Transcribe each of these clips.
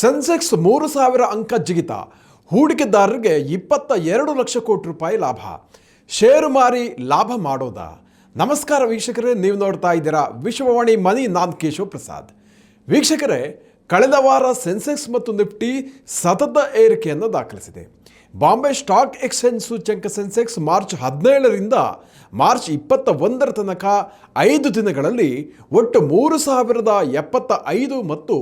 ಸೆನ್ಸೆಕ್ಸ್ ಮೂರು ಸಾವಿರ ಅಂಕ ಜಿಗಿತ. ಹೂಡಿಕೆದಾರರಿಗೆ ಇಪ್ಪತ್ತ ಎರಡು ಲಕ್ಷ ಕೋಟಿ ರೂಪಾಯಿ ಲಾಭ. ಷೇರು ಮಾರಿ ಲಾಭ ಮಾಡೋದಾ. ನಮಸ್ಕಾರ ವೀಕ್ಷಕರೇ, ನೀವು ನೋಡ್ತಾ ಇದ್ದೀರಾ ವಿಶ್ವವಾಣಿ ಮನಿ ನಾನ್ ಕೇಶವ್ ಪ್ರಸಾದ್. ವೀಕ್ಷಕರೇ, ಕಳೆದ ವಾರ ಸೆನ್ಸೆಕ್ಸ್ ಮತ್ತು ನಿಫ್ಟಿ ಸತತ ಏರಿಕೆಯನ್ನು ದಾಖಲಿಸಿದೆ. ಬಾಂಬೆ ಸ್ಟಾಕ್ ಎಕ್ಸ್ಚೇಂಜ್ ಸೂಚ್ಯಂಕ ಸೆನ್ಸೆಕ್ಸ್ ಮಾರ್ಚ್ ಹದಿನೇಳರಿಂದ ಮಾರ್ಚ್ ಇಪ್ಪತ್ತ ಒಂದರ ತನಕ ಐದು ದಿನಗಳಲ್ಲಿ ಒಟ್ಟು ಮೂರು ಸಾವಿರದ ಎಪ್ಪತ್ತ ಐದು ಮತ್ತು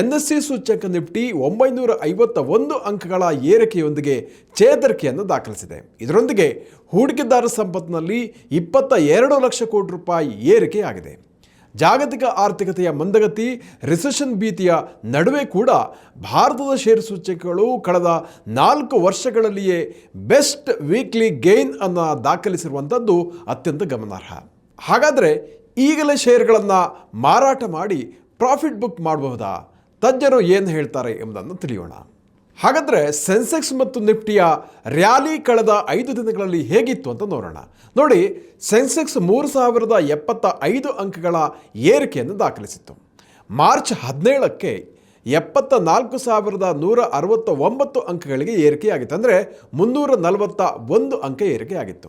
ಎನ್ ಎಸ್ ಸಿ ಸೂಚ್ಯಂಕ ನಿಫ್ಟಿ ಒಂಬೈನೂರ ಐವತ್ತ ಒಂದು ಅಂಕಗಳ ಏರಿಕೆಯೊಂದಿಗೆ ಚೇತರಿಕೆಯನ್ನು ದಾಖಲಿಸಿದೆ. ಇದರೊಂದಿಗೆ ಹೂಡಿಕೆದಾರ ಸಂಪತ್ತಿನಲ್ಲಿ ಇಪ್ಪತ್ತ ಎರಡು ಲಕ್ಷ ಕೋಟಿ ರೂಪಾಯಿ ಏರಿಕೆಯಾಗಿದೆ. ಜಾಗತಿಕ ಆರ್ಥಿಕತೆಯ ಮಂದಗತಿ ರಿಸೆಷನ್ ಭೀತಿಯ ನಡುವೆ ಕೂಡ ಭಾರತದ ಷೇರು ಸೂಚಕಗಳು ಕಳೆದ ನಾಲ್ಕು ವರ್ಷಗಳಲ್ಲಿಯೇ ಬೆಸ್ಟ್ ವೀಕ್ಲಿ ಗೇನ್ ಅನ್ನು ದಾಖಲಿಸಿರುವಂಥದ್ದು ಅತ್ಯಂತ ಗಮನಾರ್ಹ. ಹಾಗಾದರೆ ಈಗಲೇ ಷೇರುಗಳನ್ನು ಮಾರಾಟ ಮಾಡಿ ಪ್ರಾಫಿಟ್ ಬುಕ್ ಮಾಡಬಹುದಾ? ತಜ್ಞರು ಏನು ಹೇಳ್ತಾರೆ ಎಂಬುದನ್ನು ತಿಳಿಯೋಣ. ಹಾಗಾದರೆ ಸೆನ್ಸೆಕ್ಸ್ ಮತ್ತು ನಿಫ್ಟಿಯ ರ್ಯಾಲಿ ಕಳೆದ ಐದು ದಿನಗಳಲ್ಲಿ ಹೇಗಿತ್ತು ಅಂತ ನೋಡೋಣ. ನೋಡಿ, ಸೆನ್ಸೆಕ್ಸ್ ಮೂರು ಸಾವಿರದ ಎಪ್ಪತ್ತ ಐದು ಅಂಕಗಳ ಏರಿಕೆಯನ್ನು ದಾಖಲಿಸಿತ್ತು. ಮಾರ್ಚ್ ಹದಿನೇಳಕ್ಕೆ ಎಪ್ಪತ್ತ ನಾಲ್ಕು ಸಾವಿರದ ನೂರ ಅರವತ್ತ ಒಂಬತ್ತು ಅಂಕಗಳಿಗೆ ಏರಿಕೆಯಾಗಿತ್ತು. ಅಂದರೆ ಮುನ್ನೂರ ನಲವತ್ತ ಒಂದು ಅಂಕ ಏರಿಕೆಯಾಗಿತ್ತು.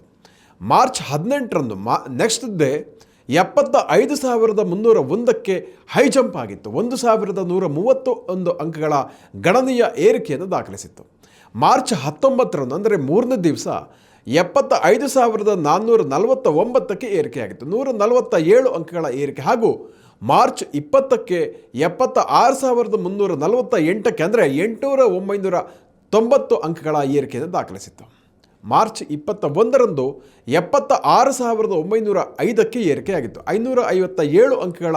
ಮಾರ್ಚ್ ಹದಿನೆಂಟರಂದು, ಮಾ ನೆಕ್ಸ್ಟ್ ಡೇ ಎಪ್ಪತ್ತ ಐದು ಸಾವಿರದ ಮುನ್ನೂರ ಒಂದಕ್ಕೆ ಹೈ ಜಂಪ್ ಆಗಿತ್ತು. ಒಂದು ಸಾವಿರದ ನೂರ ಮೂವತ್ತು ಒಂದು ಅಂಕಗಳ ಗಣನೀಯ ಏರಿಕೆಯನ್ನು ದಾಖಲಿಸಿತ್ತು. ಮಾರ್ಚ್ ಹತ್ತೊಂಬತ್ತರಂದು, ಅಂದರೆ ಮೂರನೇ ದಿವಸ ಎಪ್ಪತ್ತ ಐದು ಸಾವಿರದ ನಾನ್ನೂರ ನಲವತ್ತ ಒಂಬತ್ತಕ್ಕೆ ಏರಿಕೆಯಾಗಿತ್ತು. ನೂರ ನಲವತ್ತ ಏಳು ಅಂಕಗಳ ಏರಿಕೆ ಹಾಗೂ ಮಾರ್ಚ್ ಇಪ್ಪತ್ತಕ್ಕೆ ಎಪ್ಪತ್ತ ಆರು ಸಾವಿರದ ಮುನ್ನೂರ ನಲವತ್ತ ಎಂಟಕ್ಕೆ ಅಂದರೆ ಎಂಟುನೂರ ಒಂಬೈನೂರ ತೊಂಬತ್ತು ಅಂಕಗಳ ಏರಿಕೆಯನ್ನು ದಾಖಲಿಸಿತ್ತು. ಮಾರ್ಚ್ ಇಪ್ಪತ್ತ ಒಂದರಂದು ಎಪ್ಪತ್ತ ಆರು ಸಾವಿರದ ಒಂಬೈನೂರ ಐದಕ್ಕೆ ಏರಿಕೆಯಾಗಿತ್ತು. ಐನೂರ ಐವತ್ತ ಏಳು ಅಂಕಗಳ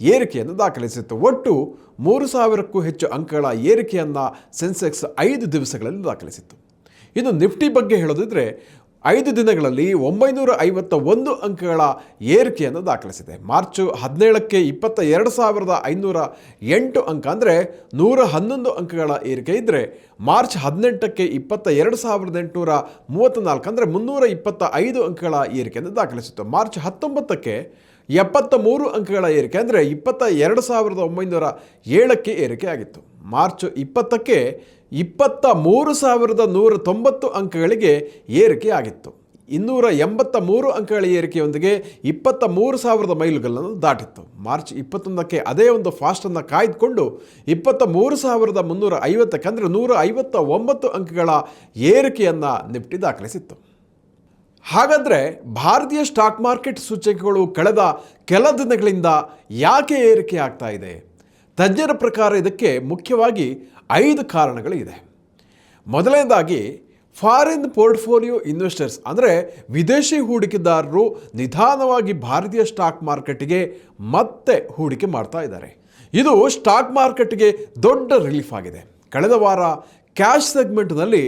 ಏರಿಕೆಯನ್ನು ದಾಖಲಿಸಿತ್ತು. ಒಟ್ಟು ಮೂರು ಸಾವಿರಕ್ಕೂ ಹೆಚ್ಚು ಅಂಕಗಳ ಏರಿಕೆಯನ್ನು ಸೆನ್ಸೆಕ್ಸ್ ಐದು ದಿವಸಗಳಲ್ಲಿ ದಾಖಲಿಸಿತ್ತು. ಇನ್ನು ನಿಫ್ಟಿ ಬಗ್ಗೆ ಹೇಳೋದಿದ್ರೆ ಐದು ದಿನಗಳಲ್ಲಿ ಒಂಬೈನೂರ ಐವತ್ತ ಒಂದು ಅಂಕಗಳ ಏರಿಕೆಯನ್ನು ದಾಖಲಿಸಿದೆ. ಮಾರ್ಚು ಹದಿನೇಳಕ್ಕೆ ಇಪ್ಪತ್ತ ಎರಡು ಸಾವಿರದ ಐನೂರ ಎಂಟು ಅಂಕ ಅಂದರೆ ನೂರ ಹನ್ನೊಂದು ಅಂಕಗಳ ಏರಿಕೆ ಇದ್ದರೆ ಮಾರ್ಚ್ ಹದಿನೆಂಟಕ್ಕೆ ಇಪ್ಪತ್ತ ಎರಡು ಸಾವಿರದ ಎಂಟುನೂರ ಮೂವತ್ತ್ನಾಲ್ಕು ಅಂದರೆ ಮುನ್ನೂರ ಇಪ್ಪತ್ತ ಐದು ಅಂಕಗಳ ಏರಿಕೆಯನ್ನು ದಾಖಲಿಸಿತ್ತು. ಮಾರ್ಚ್ ಹತ್ತೊಂಬತ್ತಕ್ಕೆ ಎಪ್ಪತ್ತ ಮೂರು ಅಂಕಗಳ ಏರಿಕೆ ಅಂದರೆ ಇಪ್ಪತ್ತ ಎರಡು ಸಾವಿರದ ಒಂಬೈನೂರ ಏಳಕ್ಕೆ ಏರಿಕೆ ಆಗಿತ್ತು. ಮಾರ್ಚ್ ಇಪ್ಪತ್ತಕ್ಕೆ ಇಪ್ಪತ್ತ ಮೂರು ಸಾವಿರದ ನೂರ ತೊಂಬತ್ತು ಅಂಕಗಳಿಗೆ ಏರಿಕೆ ಆಗಿತ್ತು. ಇನ್ನೂರ ಎಂಬತ್ತ ಮೂರು ಅಂಕಗಳ ಏರಿಕೆಯೊಂದಿಗೆ ಇಪ್ಪತ್ತ ಮೂರು ಸಾವಿರದ ಮೈಲುಗಲ್ಲನ್ನು ದಾಟಿತ್ತು. ಮಾರ್ಚ್ ಇಪ್ಪತ್ತೊಂದಕ್ಕೆ ಅದೇ ಒಂದು ಫಾಸ್ಟನ್ನು ಕಾಯ್ದುಕೊಂಡು ಇಪ್ಪತ್ತ ಮೂರು ಸಾವಿರದ ಮುನ್ನೂರ ಐವತ್ತಕ್ಕೆ ಅಂದರೆ ನೂರ ಐವತ್ತ ಒಂಬತ್ತು ಅಂಕಗಳ ಏರಿಕೆಯನ್ನು ನಿಪ್ಟಿ ದಾಖಲಿಸಿತ್ತು. ಹಾಗಾದರೆ ಭಾರತೀಯ ಸ್ಟಾಕ್ ಮಾರ್ಕೆಟ್ ಸೂಚಕಗಳು ಕಳೆದ ಕೆಲ ದಿನಗಳಿಂದ ಯಾಕೆ ಏರಿಕೆ ಆಗ್ತಾ ಇದೆ? ತಜ್ಞರ ಪ್ರಕಾರ ಇದಕ್ಕೆ ಮುಖ್ಯವಾಗಿ ಐದು ಕಾರಣಗಳಿದೆ. ಮೊದಲನೇದಾಗಿ, ಫಾರಿನ್ ಪೋರ್ಟ್ಫೋಲಿಯೋ ಇನ್ವೆಸ್ಟರ್ಸ್ ಅಂದರೆ ವಿದೇಶಿ ಹೂಡಿಕೆದಾರರು ನಿಧಾನವಾಗಿ ಭಾರತೀಯ ಸ್ಟಾಕ್ ಮಾರ್ಕೆಟ್ಗೆ ಮತ್ತೆ ಹೂಡಿಕೆ ಮಾಡ್ತಾ ಇದ್ದಾರೆ. ಇದು ಸ್ಟಾಕ್ ಮಾರ್ಕೆಟ್ಗೆ ದೊಡ್ಡ ರಿಲೀಫ್ ಆಗಿದೆ. ಕಳೆದ ವಾರ ಕ್ಯಾಶ್ ಸೆಗ್ಮೆಂಟ್ನಲ್ಲಿ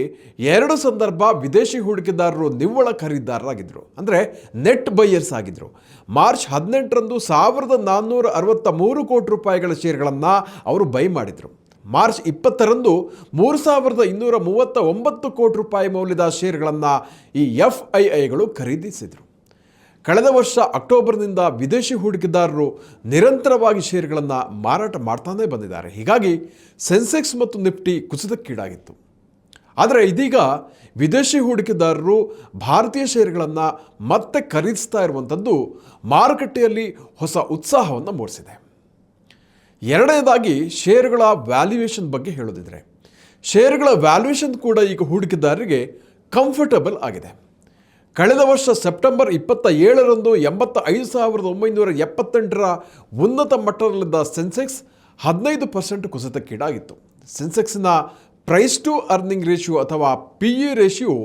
ಎರಡು ಸಂದರ್ಭ ವಿದೇಶಿ ಹೂಡಿಕೆದಾರರು ನಿವ್ವಳ ಖರೀದಿದಾರರಾಗಿದ್ದರು. ಅಂದರೆ ನೆಟ್ ಬೈಯರ್ಸ್ ಆಗಿದ್ದರು ಮಾರ್ಚ್ ಹದಿನೆಂಟರಂದು ಸಾವಿರದ ನಾನ್ನೂರ ಅರವತ್ತ ಮೂರು ಕೋಟಿ ರೂಪಾಯಿಗಳ ಶೇರ್ಗಳನ್ನು ಅವರು ಬೈ ಮಾಡಿದರು. ಮಾರ್ಚ್ ಇಪ್ಪತ್ತರಂದು ಮೂರು ಸಾವಿರದ ಇನ್ನೂರ ಮೂವತ್ತ ಒಂಬತ್ತು ಕೋಟಿ ರೂಪಾಯಿ ಮೌಲ್ಯದ ಶೇರ್ಗಳನ್ನು ಈ ಎಫ್ ಐ ಐಗಳು ಖರೀದಿಸಿದರು. ಕಳೆದ ವರ್ಷ ಅಕ್ಟೋಬರ್ನಿಂದ ವಿದೇಶಿ ಹೂಡಿಕೆದಾರರು ನಿರಂತರವಾಗಿ ಷೇರುಗಳನ್ನು ಮಾರಾಟ ಮಾಡ್ತಾನೇ ಬಂದಿದ್ದಾರೆ. ಹೀಗಾಗಿ ಸೆನ್ಸೆಕ್ಸ್ ಮತ್ತು ನಿಫ್ಟಿ ಕುಸಿತಕ್ಕೀಡಾಗಿತ್ತು. ಆದರೆ ಇದೀಗ ವಿದೇಶಿ ಹೂಡಿಕೆದಾರರು ಭಾರತೀಯ ಷೇರುಗಳನ್ನು ಮತ್ತೆ ಖರೀದಿಸ್ತಾ ಇರುವಂಥದ್ದು ಮಾರುಕಟ್ಟೆಯಲ್ಲಿ ಹೊಸ ಉತ್ಸಾಹವನ್ನು ಮೂಡಿಸಿದೆ. ಎರಡನೇದಾಗಿ ಷೇರುಗಳ ವ್ಯಾಲ್ಯೂಯೇಷನ್ ಬಗ್ಗೆ ಹೇಳೋದಿದ್ರೆ, ಷೇರುಗಳ ವ್ಯಾಲ್ಯೂಯೇಷನ್ ಕೂಡ ಈಗ ಹೂಡಿಕೆದಾರರಿಗೆ ಕಂಫರ್ಟಬಲ್ ಆಗಿದೆ. ಕಳೆದ ವರ್ಷ ಸೆಪ್ಟೆಂಬರ್ ಇಪ್ಪತ್ತ ಏಳರಂದು ಎಂಬತ್ತ ಐದು ಸಾವಿರದ ಒಂಬೈನೂರ ಎಪ್ಪತ್ತೆಂಟರ ಉನ್ನತ ಮಟ್ಟದಲ್ಲಿದ್ದ ಸೆನ್ಸೆಕ್ಸ್ ಹದಿನೈದು ಪರ್ಸೆಂಟ್ ಕುಸಿತಕ್ಕೀಡಾಗಿತ್ತು. ಸೆನ್ಸೆಕ್ಸ್ನ ಪ್ರೈಸ್ ಟು ಅರ್ನಿಂಗ್ ರೇಷಿಯೋ ಅಥವಾ ಪಿ ಇ ರೇಷಿಯೋ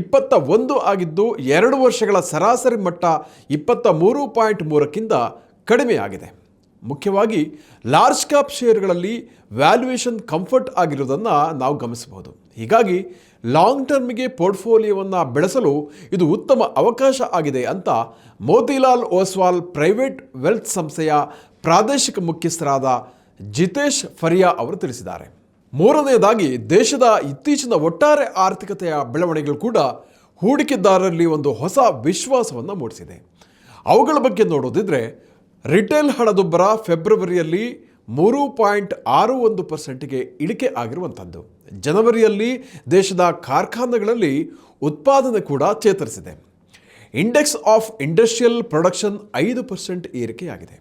ಇಪ್ಪತ್ತ ಒಂದು ಆಗಿದ್ದು, ಎರಡು ವರ್ಷಗಳ ಸರಾಸರಿ ಮಟ್ಟ ಇಪ್ಪತ್ತ ಮೂರು ಪಾಯಿಂಟ್ ಮೂರಕ್ಕಿಂತ ಕಡಿಮೆಯಾಗಿದೆ. ಮುಖ್ಯವಾಗಿ ಲಾರ್ಜ್ ಕ್ಯಾಪ್ ಶೇರ್ಗಳಲ್ಲಿ ವ್ಯಾಲ್ಯೂಯೇಷನ್ ಕಂಫರ್ಟ್ ಆಗಿರೋದನ್ನು ನಾವು ಗಮನಿಸಬಹುದು. ಹೀಗಾಗಿ ಲಾಂಗ್ ಟರ್ಮ್ಗೆ ಪೋರ್ಟ್ಫೋಲಿಯೋವನ್ನು ಬೆಳೆಸಲು ಇದು ಉತ್ತಮ ಅವಕಾಶ ಆಗಿದೆ ಅಂತ ಮೋತಿಲಾಲ್ ಓಸ್ವಾಲ್ ಪ್ರೈವೇಟ್ ವೆಲ್ತ್ ಸಂಸ್ಥೆಯ ಪ್ರಾದೇಶಿಕ ಮುಖ್ಯಸ್ಥರಾದ ಜಿತೇಶ್ ಫರಿಯಾ ಅವರು ತಿಳಿಸಿದ್ದಾರೆ. ಮೂರನೆಯದಾಗಿ, ದೇಶದ ಇತ್ತೀಚಿನ ಒಟ್ಟಾರೆ ಆರ್ಥಿಕತೆಯ ಬೆಳವಣಿಗೆಗಳು ಕೂಡ ಹೂಡಿಕೆದಾರರಲ್ಲಿ ಒಂದು ಹೊಸ ವಿಶ್ವಾಸವನ್ನು ಮೂಡಿಸಿದೆ. ಅವುಗಳ ಬಗ್ಗೆ ನೋಡೋದಿದ್ರೆ ರಿಟೇಲ್ ಹಣದುಬ್ಬರ ಫೆಬ್ರವರಿಯಲ್ಲಿ ಮೂರು ಪಾಯಿಂಟ್ ಆರು ಒಂದು ಪರ್ಸೆಂಟ್ಗೆ ಇಳಿಕೆ ಆಗಿರುವಂಥದ್ದು. ಜನವರಿಯಲ್ಲಿ ದೇಶದ ಕಾರ್ಖಾನೆಗಳಲ್ಲಿ ಉತ್ಪಾದನೆ ಕೂಡ ಚೇತರಿಸಿದೆ. ಇಂಡೆಕ್ಸ್ ಆಫ್ ಇಂಡಸ್ಟ್ರಿಯಲ್ ಪ್ರೊಡಕ್ಷನ್ ಐದು ಪರ್ಸೆಂಟ್ ಏರಿಕೆಯಾಗಿದೆ.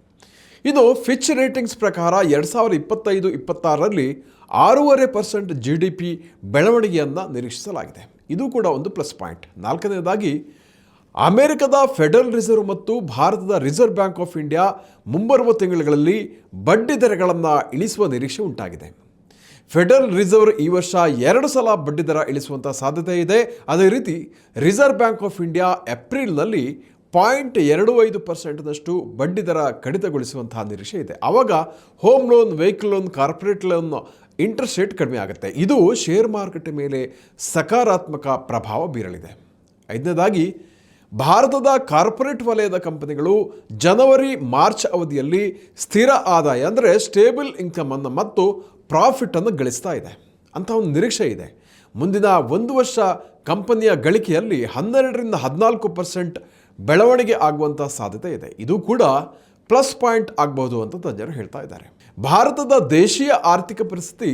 ಇದು ಫಿಚ್ ರೇಟಿಂಗ್ಸ್ ಪ್ರಕಾರ ಎರಡು ಸಾವಿರದ ಇಪ್ಪತ್ತೈದು, ಇಪ್ಪತ್ತಾರರಲ್ಲಿ ಆರೂವರೆ ಪರ್ಸೆಂಟ್ ಜಿ ಡಿ ಪಿ ಬೆಳವಣಿಗೆಯನ್ನು ನಿರೀಕ್ಷಿಸಲಾಗಿದೆ. ಇದು ಕೂಡ ಒಂದು ಪ್ಲಸ್ ಪಾಯಿಂಟ್. ನಾಲ್ಕನೇದಾಗಿ ಅಮೆರಿಕದ ಫೆಡರಲ್ ರಿಸರ್ವ್ ಮತ್ತು ಭಾರತದ ರಿಸರ್ವ್ ಬ್ಯಾಂಕ್ ಆಫ್ ಇಂಡಿಯಾ ಮುಂಬರುವ ತಿಂಗಳುಗಳಲ್ಲಿ ಬಡ್ಡಿ ದರಗಳನ್ನು ಇಳಿಸುವ ನಿರೀಕ್ಷೆ ಉಂಟಾಗಿದೆ. ಫೆಡರಲ್ ರಿಸರ್ವ್ ಈ ವರ್ಷ ಎರಡು ಸಲ ಬಡ್ಡಿ ದರ ಇಳಿಸುವಂಥ ಸಾಧ್ಯತೆ ಇದೆ. ಅದೇ ರೀತಿ ರಿಸರ್ವ್ ಬ್ಯಾಂಕ್ ಆಫ್ ಇಂಡಿಯಾ ಏಪ್ರಿಲ್ನಲ್ಲಿ ಪಾಯಿಂಟ್ ಎರಡು ಐದು ಪರ್ಸೆಂಟ್ನಷ್ಟು ಬಡ್ಡಿ ದರ ಕಡಿತಗೊಳಿಸುವಂತಹ ನಿರೀಕ್ಷೆ ಇದೆ. ಆವಾಗ home loan, vehicle loan, corporate loan interest rate ಕಡಿಮೆ ಆಗುತ್ತೆ. ಇದು ಶೇರ್ ಮಾರುಕಟ್ಟೆ ಮೇಲೆ ಸಕಾರಾತ್ಮಕ ಪ್ರಭಾವ ಬೀರಲಿದೆ. ಐದನೇದಾಗಿ ಭಾರತದ ಕಾರ್ಪೊರೇಟ್ ವಲಯದ ಕಂಪನಿಗಳು ಜನವರಿ, ಮಾರ್ಚ್ ಅವಧಿಯಲ್ಲಿ ಸ್ಥಿರ ಆದಾಯ ಅಂದರೆ ಸ್ಟೇಬಲ್ ಇನ್ಕಮನ್ನು ಮತ್ತು ಪ್ರಾಫಿಟನ್ನು ಗಳಿಸ್ತಾ ಇದೆ. ಅಂತ ಒಂದು ನಿರೀಕ್ಷೆ ಇದೆ. ಮುಂದಿನ ಒಂದು ವರ್ಷ ಕಂಪನಿಯ ಗಳಿಕೆಯಲ್ಲಿ ಹನ್ನೆರಡರಿಂದ ಹದಿನಾಲ್ಕು ಪರ್ಸೆಂಟ್ ಬೆಳವಣಿಗೆ ಆಗುವಂಥ ಸಾಧ್ಯತೆ ಇದೆ. ಇದು ಕೂಡ ಪ್ಲಸ್ ಪಾಯಿಂಟ್ ಆಗಬಹುದು ಅಂತ ತಜ್ಞರು ಹೇಳ್ತಾ ಇದ್ದಾರೆ. ಭಾರತದ ದೇಶೀಯ ಆರ್ಥಿಕ ಪರಿಸ್ಥಿತಿ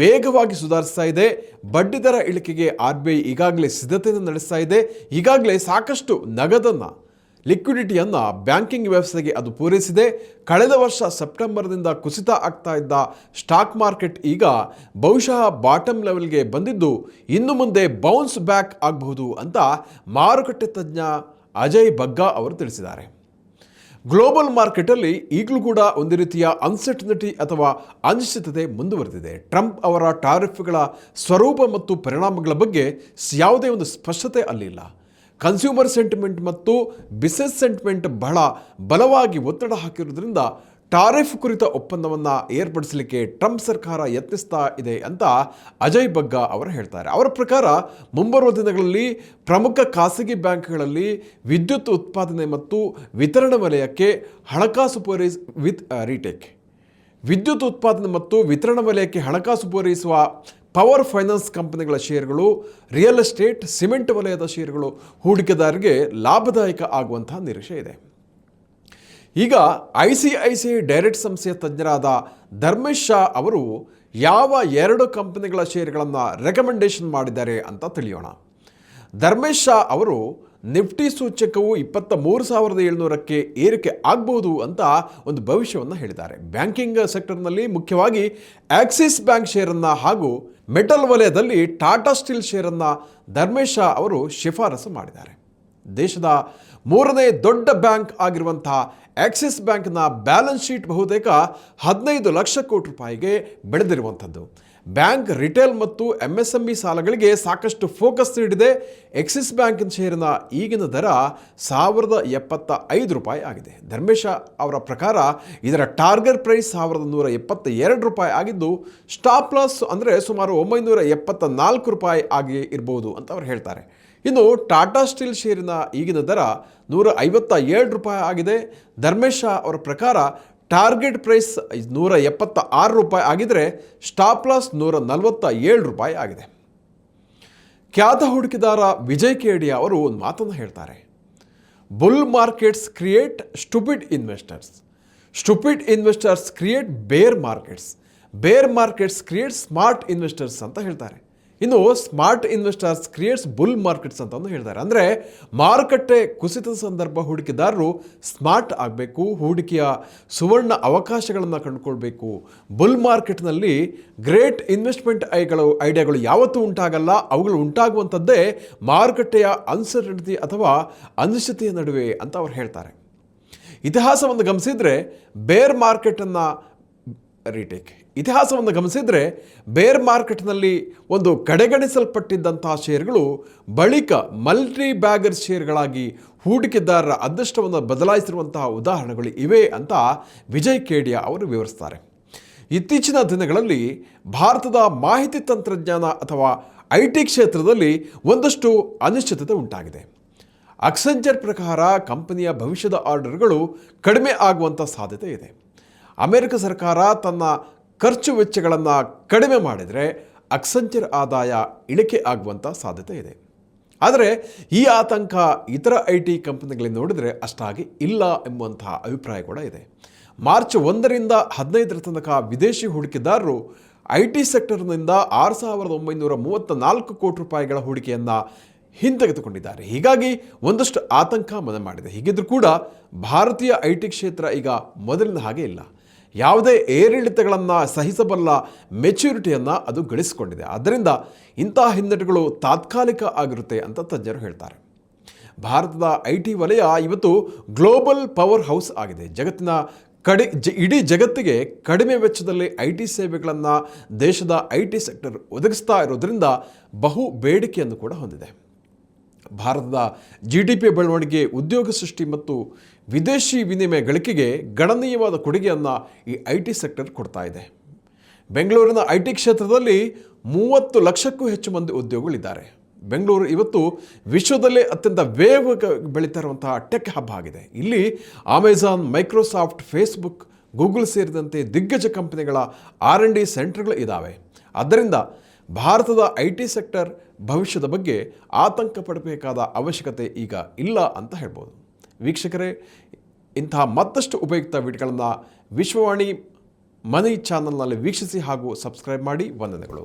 ವೇಗವಾಗಿ ಸುಧಾರಿಸ್ತಾ ಇದೆ. ಬಡ್ಡಿ ದರ ಇಳಿಕೆಗೆ ಆರ್ ಬಿ ಐ ಈಗಾಗಲೇ ಸಿದ್ಧತೆಯನ್ನು ನಡೆಸ್ತಾ ಇದೆ. ಈಗಾಗಲೇ ಸಾಕಷ್ಟು ನಗದನ್ನು, ಲಿಕ್ವಿಡಿಟಿಯನ್ನು ಬ್ಯಾಂಕಿಂಗ್ ವ್ಯವಸ್ಥೆಗೆ ಅದು ಪೂರೈಸಿದೆ. ಕಳೆದ ವರ್ಷ ಸೆಪ್ಟೆಂಬರ್ನಿಂದ ಕುಸಿತ ಆಗ್ತಾ ಇದ್ದ ಸ್ಟಾಕ್ ಮಾರ್ಕೆಟ್ ಈಗ ಬಹುಶಃ ಬಾಟಮ್ ಲೆವೆಲ್ಗೆ ಬಂದಿದ್ದು, ಇನ್ನು ಮುಂದೆ ಬೌನ್ಸ್ ಬ್ಯಾಕ್ ಆಗಬಹುದು ಅಂತ ಮಾರುಕಟ್ಟೆ ತಜ್ಞ ಅಜಯ್ ಬಗ್ಗಾ ಅವರು ತಿಳಿಸಿದ್ದಾರೆ. ಗ್ಲೋಬಲ್ ಮಾರ್ಕೆಟಲ್ಲಿ ಈಗಲೂ ಕೂಡ ಒಂದು ರೀತಿಯ ಅನ್ಸರ್ಟನಿಟಿ ಅಥವಾ ಅನಿಶ್ಚಿತತೆ ಮುಂದುವರೆದಿದೆ. ಟ್ರಂಪ್ ಅವರ ಟಾರಿಫ್ಗಳ ಸ್ವರೂಪ ಮತ್ತು ಪರಿಣಾಮಗಳ ಬಗ್ಗೆ ಯಾವುದೇ ಒಂದು ಸ್ಪಷ್ಟತೆ ಅಲ್ಲಿಲ್ಲ. ಕನ್ಸ್ಯೂಮರ್ ಸೆಂಟಿಮೆಂಟ್ ಮತ್ತು ಬಿಸ್ನೆಸ್ ಸೆಂಟಿಮೆಂಟ್ ಬಹಳ ಬಲವಾಗಿ ಒತ್ತಡ ಹಾಕಿರೋದ್ರಿಂದ ಟಾರಿಫ್ ಕುರಿತ ಒಪ್ಪಂದವನ್ನು ಏರ್ಪಡಿಸಲಿಕ್ಕೆ ಟ್ರಂಪ್ ಸರ್ಕಾರ ಯತ್ನಿಸ್ತಾ ಇದೆ ಅಂತ ಅಜಯ್ ಬಗ್ಗಾ ಅವರು ಹೇಳ್ತಾರೆ. ಅವರ ಪ್ರಕಾರ, ಮುಂಬರುವ ದಿನಗಳಲ್ಲಿ ಪ್ರಮುಖ ಖಾಸಗಿ ಬ್ಯಾಂಕ್ಗಳಲ್ಲಿ ವಿದ್ಯುತ್ ಉತ್ಪಾದನೆ ಮತ್ತು ವಿತರಣಾ ವಲಯಕ್ಕೆ ಹಣಕಾಸು ಪೂರೈಸ್, ವಿತ್ ರೀಟೇಕ್. ವಿದ್ಯುತ್ ಉತ್ಪಾದನೆ ಮತ್ತು ವಿತರಣಾ ವಲಯಕ್ಕೆ ಹಣಕಾಸು ಪೂರೈಸುವ ಪವರ್ ಫೈನಾನ್ಸ್ ಕಂಪನಿಗಳ ಷೇರುಗಳು, ರಿಯಲ್ ಎಸ್ಟೇಟ್, ಸಿಮೆಂಟ್ ವಲಯದ ಷೇರುಗಳು ಹೂಡಿಕೆದಾರರಿಗೆ ಲಾಭದಾಯಕ ಆಗುವಂತಹ ನಿರೀಕ್ಷೆ ಇದೆ. ಈಗ I C I C direct ಸಂಸ್ಥೆಯ ತಜ್ಞರಾದ ಧರ್ಮೇಶ್ ಶಾ ಅವರು ಯಾವ ಎರಡು ಕಂಪನಿಗಳ ಷೇರುಗಳನ್ನು ರೆಕಮೆಂಡೇಷನ್ ಮಾಡಿದ್ದಾರೆ ಅಂತ ತಿಳಿಯೋಣ. ಧರ್ಮೇಶ್ ಶಾ ಅವರು ನಿಫ್ಟಿ ಸೂಚಕವು ಇಪ್ಪತ್ತ ಮೂರು ಸಾವಿರದ ಏಳ್ನೂರಕ್ಕೆ ಏರಿಕೆ ಆಗಬಹುದು ಅಂತ ಒಂದು ಭವಿಷ್ಯವನ್ನು ಹೇಳಿದ್ದಾರೆ. ಬ್ಯಾಂಕಿಂಗ್ ಸೆಕ್ಟರ್ನಲ್ಲಿ ಮುಖ್ಯವಾಗಿ ಆಕ್ಸಿಸ್ ಬ್ಯಾಂಕ್ ಶೇರನ್ನು ಹಾಗೂ ಮೆಟಲ್ ವಲಯದಲ್ಲಿ ಟಾಟಾ ಸ್ಟೀಲ್ ಶೇರನ್ನು ಧರ್ಮೇಶ್ ಶಾ ಅವರು ಶಿಫಾರಸು ಮಾಡಿದ್ದಾರೆ. ದೇಶದ ಮೂರನೇ ದೊಡ್ಡ ಬ್ಯಾಂಕ್ ಆಗಿರುವಂತಹ ಆಕ್ಸಿಸ್ ಬ್ಯಾಂಕ್ನ ಬ್ಯಾಲೆನ್ಸ್ ಶೀಟ್ ಬಹುತೇಕ ಹದಿನೈದು ಲಕ್ಷ ಕೋಟಿ ರೂಪಾಯಿಗೆ ಬೆಳೆದಿರುವಂಥದ್ದು. ಬ್ಯಾಂಕ್, ರಿಟೇಲ್ ಮತ್ತು ಎಂ ಎಸ್ ಎಂ ಇ ಸಾಲಗಳಿಗೆ ಸಾಕಷ್ಟು ಫೋಕಸ್ ನೀಡಿದೆ. ಎಕ್ಸಿಸ್ ಬ್ಯಾಂಕಿನ ಷೇರಿನ ಈಗಿನ ದರ ಸಾವಿರದ ಎಪ್ಪತ್ತ ಐದು ರೂಪಾಯಿ ಆಗಿದೆ. ಧರ್ಮೇಶ ಅವರ ಪ್ರಕಾರ ಇದರ ಟಾರ್ಗೆಟ್ ಪ್ರೈಸ್ ಸಾವಿರದ ನೂರ ಎಪ್ಪತ್ತ ಎರಡು ರೂಪಾಯಿ ಆಗಿದ್ದು, ಸ್ಟಾಪ್ ಲಾಸ್ ಅಂದರೆ ಸುಮಾರು ಒಂಬೈನೂರ ಎಪ್ಪತ್ತ ನಾಲ್ಕು ರೂಪಾಯಿ ಆಗಿ ಇರ್ಬೋದು ಅಂತ ಅವರು ಹೇಳ್ತಾರೆ. ಇನ್ನು ಟಾಟಾ ಸ್ಟೀಲ್ ಶೇರಿನ ಈಗಿನ ದರ ನೂರ ಐವತ್ತ ಏಳು ರೂಪಾಯಿ ಆಗಿದೆ. ಧರ್ಮೇಶ ಅವರ ಪ್ರಕಾರ ಟಾರ್ಗೆಟ್ ಪ್ರೈಸ್ ನೂರ ಎಪ್ಪತ್ತ ಆರು ರೂಪಾಯಿ ಆಗಿದ್ದರೆ ಸ್ಟಾಪ್ ಲಾಸ್ ನೂರ ನಲವತ್ತ ಏಳು ರೂಪಾಯಿ ಆಗಿದೆ. ಖ್ಯಾತ ಹೂಡಿಕೆದಾರ ವಿಜಯ್ ಕೇಡಿಯಾ ಅವರು ಒಂದು ಮಾತನ್ನು ಹೇಳ್ತಾರೆ. Bull markets create stupid investors. Stupid investors create bear markets. Bear markets create smart investors ಅಂತ ಹೇಳ್ತಾರೆ. ಇನ್ನು smart investors creates bull markets ಅಂತ ಹೇಳ್ತಾರೆ. ಅಂದರೆ ಮಾರುಕಟ್ಟೆ ಕುಸಿತದ ಸಂದರ್ಭ ಹೂಡಿಕೆದಾರರು ಸ್ಮಾರ್ಟ್ ಆಗಬೇಕು, ಹೂಡಿಕೆಯ ಸುವರ್ಣ ಅವಕಾಶಗಳನ್ನು ಕಂಡುಕೊಳ್ಬೇಕು. ಬುಲ್ ಮಾರ್ಕೆಟ್ನಲ್ಲಿ ಗ್ರೇಟ್ ಇನ್ವೆಸ್ಟ್ಮೆಂಟ್ ಐಗಳು, ಐಡಿಯಾಗಳು ಯಾವತ್ತೂ ಉಂಟಾಗಲ್ಲ. ಅವುಗಳು ಉಂಟಾಗುವಂಥದ್ದೇ ಮಾರುಕಟ್ಟೆಯ ಅನ್ಸರ್ಟನಿಟಿ ಅಥವಾ ಅನಿಶ್ಚಿತೆಯ ನಡುವೆ ಅಂತ ಅವ್ರು ಹೇಳ್ತಾರೆ. ಇತಿಹಾಸವನ್ನು ಗಮನಿಸಿದರೆ ಬೇರ್ ಮಾರ್ಕೆಟನ್ನು ರೀಟೇಕ್ ಇತಿಹಾಸವನ್ನು ಗಮನಿಸಿದರೆ ಬೇರ್ ಮಾರ್ಕೆಟ್ನಲ್ಲಿ ಒಂದು ಕಡೆಗಣಿಸಲ್ಪಟ್ಟಿದ್ದಂತಹ ಷೇರುಗಳು ಬಳಿಕ ಮಲ್ಟಿ ಬ್ಯಾಗರ್ ಷೇರುಗಳಾಗಿ ಹೂಡಿಕೆದಾರರ ಅದೃಷ್ಟವನ್ನು ಬದಲಾಯಿಸಿರುವಂತಹ ಉದಾಹರಣೆಗಳು ಇವೆ ಅಂತ ವಿಜಯ್ ಕೇಡಿಯಾ ಅವರು ವಿವರಿಸ್ತಾರೆ. ಇತ್ತೀಚಿನ ದಿನಗಳಲ್ಲಿ ಭಾರತದ ಮಾಹಿತಿ ತಂತ್ರಜ್ಞಾನ ಅಥವಾ ಐ ಟಿ ಕ್ಷೇತ್ರದಲ್ಲಿ ಒಂದಷ್ಟು ಅನಿಶ್ಚಿತತೆ ಉಂಟಾಗಿದೆ. ಅಕ್ಸೆಂಜರ್ ಪ್ರಕಾರ ಕಂಪನಿಯ ಭವಿಷ್ಯದ ಆರ್ಡರ್ಗಳು ಕಡಿಮೆ ಆಗುವಂಥ ಸಾಧ್ಯತೆ ಇದೆ. ಅಮೆರಿಕ ಸರ್ಕಾರ ತನ್ನ ಖರ್ಚು ವೆಚ್ಚಗಳನ್ನು ಕಡಿಮೆ ಮಾಡಿದರೆ ಅಕ್ಸಂಚರ್ ಆದಾಯ ಇಳಿಕೆ ಆಗುವಂಥ ಸಾಧ್ಯತೆ ಇದೆ. ಆದರೆ ಈ ಆತಂಕ ಇತರ ಐ ಟಿ ಕಂಪನಿಗಳಿಗೆ ನೋಡಿದರೆ ಅಷ್ಟಾಗಿ ಇಲ್ಲ ಎಂಬಂತಹ ಅಭಿಪ್ರಾಯ ಕೂಡ ಇದೆ. ಮಾರ್ಚ್ ಒಂದರಿಂದ ಹದಿನೈದರ ತನಕ ವಿದೇಶಿ ಹೂಡಿಕೆದಾರರು ಐ ಟಿ ಸೆಕ್ಟರ್ನಿಂದ ಆರು ಸಾವಿರದ ಒಂಬೈನೂರ ಮೂವತ್ತ ನಾಲ್ಕು ಕೋಟಿ ರೂಪಾಯಿಗಳ ಹೂಡಿಕೆಯನ್ನು ಹಿಂತೆಗೆದುಕೊಂಡಿದ್ದಾರೆ. ಹೀಗಾಗಿ ಒಂದಷ್ಟು ಆತಂಕ ಮನೆ ಮಾಡಿದೆ. ಹೀಗಿದ್ರೂ ಕೂಡ ಭಾರತೀಯ ಐ ಟಿ ಕ್ಷೇತ್ರ ಈಗ ಮೊದಲಿನ ಹಾಗೆ ಇಲ್ಲ. ಯಾವುದೇ ಏರಿಳಿತಗಳನ್ನು ಸಹಿಸಬಲ್ಲ ಮೆಚ್ಯೂರಿಟಿಯನ್ನು ಅದು ಗಳಿಸಿಕೊಂಡಿದೆ. ಆದ್ದರಿಂದ ಇಂತಹ ಹಿನ್ನಡೆಗಳು ತಾತ್ಕಾಲಿಕ ಆಗಿರುತ್ತೆ ಅಂತ ತಜ್ಞರು ಹೇಳ್ತಾರೆ. ಭಾರತದ ಐ ಟಿ ವಲಯ ಇವತ್ತು ಗ್ಲೋಬಲ್ ಪವರ್ ಹೌಸ್ ಆಗಿದೆ. ಜಗತ್ತಿನ ಕಡಿ, ಜ, ಇಡೀ ಜಗತ್ತಿಗೆ ಕಡಿಮೆ ವೆಚ್ಚದಲ್ಲಿ ಐ ಟಿ ಸೇವೆಗಳನ್ನು ದೇಶದ ಐ ಟಿ ಸೆಕ್ಟರ್ ಒದಗಿಸ್ತಾ ಇರೋದರಿಂದ ಬಹು ಬೇಡಿಕೆಯನ್ನು ಕೂಡ ಹೊಂದಿದೆ. ಭಾರತದ ಜಿ ಡಿ ಪಿ ಬೆಳವಣಿಗೆ, ಉದ್ಯೋಗ ಸೃಷ್ಟಿ ಮತ್ತು ವಿದೇಶಿ ವಿನಿಮಯ ಗಳಿಕೆಗೆ ಗಣನೀಯವಾದ ಕೊಡುಗೆಯನ್ನು ಈ ಐ ಟಿ ಸೆಕ್ಟರ್ ಕೊಡ್ತಾ ಇದೆ. ಬೆಂಗಳೂರಿನ ಐ ಟಿ ಕ್ಷೇತ್ರದಲ್ಲಿ ಮೂವತ್ತು ಲಕ್ಷಕ್ಕೂ ಹೆಚ್ಚು ಮಂದಿ ಉದ್ಯೋಗಿಗಳಿದ್ದಾರೆ. ಬೆಂಗಳೂರು ಇವತ್ತು ವಿಶ್ವದಲ್ಲೇ ಅತ್ಯಂತ ವೇಗ ಬೆಳೀತಾ ಇರುವಂತಹ ಟೆಕ್ ಹಬ್ ಆಗಿದೆ. ಇಲ್ಲಿ ಅಮೆಜಾನ್ ಮೈಕ್ರೋಸಾಫ್ಟ್ ಫೇಸ್ಬುಕ್ ಗೂಗಲ್ ಸೇರಿದಂತೆ ದಿಗ್ಗಜ ಕಂಪನಿಗಳ ಆರ್ ಎನ್ ಡಿ ಸೆಂಟರ್ಗಳು ಇದ್ದಾವೆ ಆದ್ದರಿಂದ ಭಾರತದ ಐ ಟಿ ಸೆಕ್ಟರ್ ಭವಿಷ್ಯದ ಬಗ್ಗೆ ಆತಂಕ ಪಡಬೇಕಾದ ಅವಶ್ಯಕತೆ ಈಗ ಇಲ್ಲ ಅಂತ ಹೇಳ್ಬೋದು. ವೀಕ್ಷಕರೇ ಇಂತಹ ಮತ್ತಷ್ಟು ಉಪಯುಕ್ತ ವಿಡಿಯೋಗಳನ್ನು ವಿಶ್ವವಾಣಿ ಮನಿ ಚಾನಲ್ನಲ್ಲಿ ವೀಕ್ಷಿಸಿ ಹಾಗೂ ಸಬ್ಸ್ಕ್ರೈಬ್ ಮಾಡಿ ವಂದನೆಗಳು.